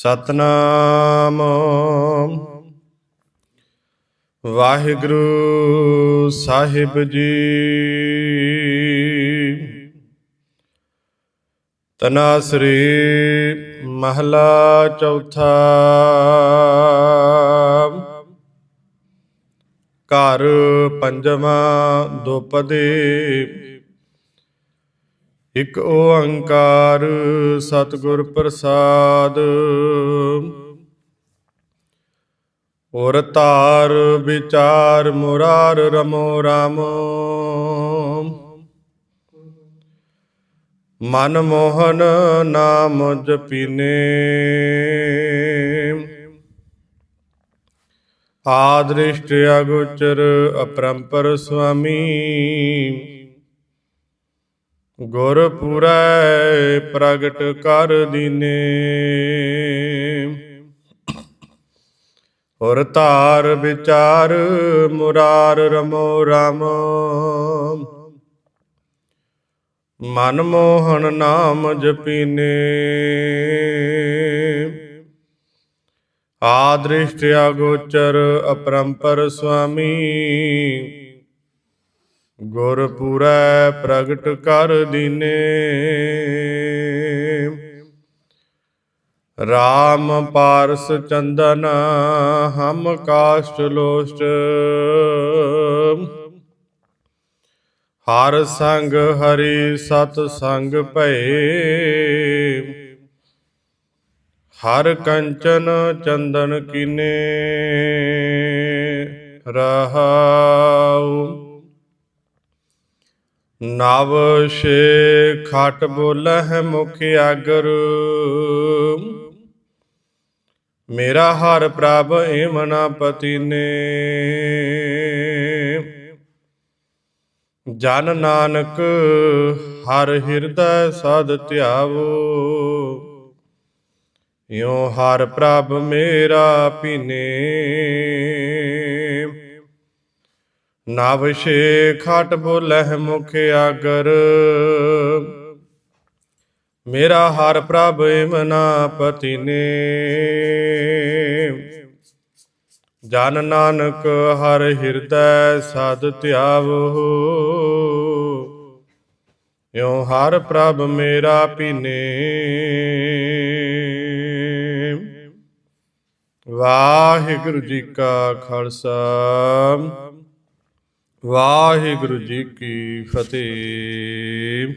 ਸਤਨਾਮ। ਵਾਹਿਗੁਰੂ ਸਾਹਿਬ ਜੀ। ਤਨਾਸਰੀ ਮਹਲਾ ਚੌਥਾ। ਘਰ ਪੰਜਵਾਂ ਦੁਪਦੇ। ਇਕ ਓੰਕਾਰ ਸਤਿਗੁਰ ਪ੍ਰਸਾਦ। ਔਰ ਤਾਰ ਵਿਚਾਰ ਮੁਰਾਰ ਰਮੋ ਰਾਮ। ਮਨ ਮੋਹਨ ਨਾਮ ਜਪੀਨੇ। ਆਦ੍ਰਿਸ਼ਟ ਅਗੋਚਰ ਅਪਰੰਪਰ ਸੁਆਮੀ। ਗੁਰ ਪੂਰੈ ਪ੍ਰਗਟ ਕਰ ਦੀਨੇ। ਔਰ ਧਾਰ ਵਿਚਾਰ ਮੁਰਾਰ ਰਮੋ ਰਾਮ। ਮਨ ਮੋਹਨ ਨਾਮ ਜਪੀਨੇ। ਆਦ੍ਰਿਸ਼ਟ ਅਗੋਚਰ ਅਪਰੰਪਰ ਸੁਆਮੀ। ਗੁਰ ਪ੍ਰਗਟ ਕਰ ਦੀਨੇ। ਰਾਮ ਪਾਰਸ ਚੰਦਨ, ਹਮ ਕਾਸ਼ਟ ਲੋਸ਼ਟ। ਹਰ ਸੰਗ ਹਰੀ ਸਤ ਸੰਗ ਭਏ। ਹਰ ਕੰਚਨ ਚੰਦਨ ਕੀਨੇ। ਰਹਾਉ ਨਵ ਸ਼ੇ ਖਟ ਬੋਲਹਿ ਮੁਖ ਆਗਰ। ਮੇਰਾ ਹਰ ਪ੍ਰਭ ਏਮਨਾ ਪਤੀ ਨੇ। ਜਨ ਨਾਨਕ ਹਰ ਹਿਰਦੈ ਸਦ ਧਿਆਵੋ। ਯੋ ਹਰ ਪ੍ਰਭ ਮੇਰਾ ਪੀਨੇ। ਨਵ ਸ਼ੇ ਖਟ ਬੋਲਹਿ ਮੁਖ ਆਗਰ। ਮੇਰਾ ਹਰ ਪ੍ਰਭ ਇਮਨਾ ਪਤੀ ਨੇ ਜਨ ਨਾਨਕ ਹਰ ਹਿਰਦੈ ਸਦ ਧਿਆਵੋ। ਯੋ ਹਰ ਪ੍ਰਭ ਮੇਰਾ ਪੀਨੇ ਵਾਹਿਗੁਰੂ ਜੀ ਕਾ ਖਾਲਸਾ। ਵਾਹਿਗੁਰੂ ਜੀ ਕੀ ਫਤਿਹ।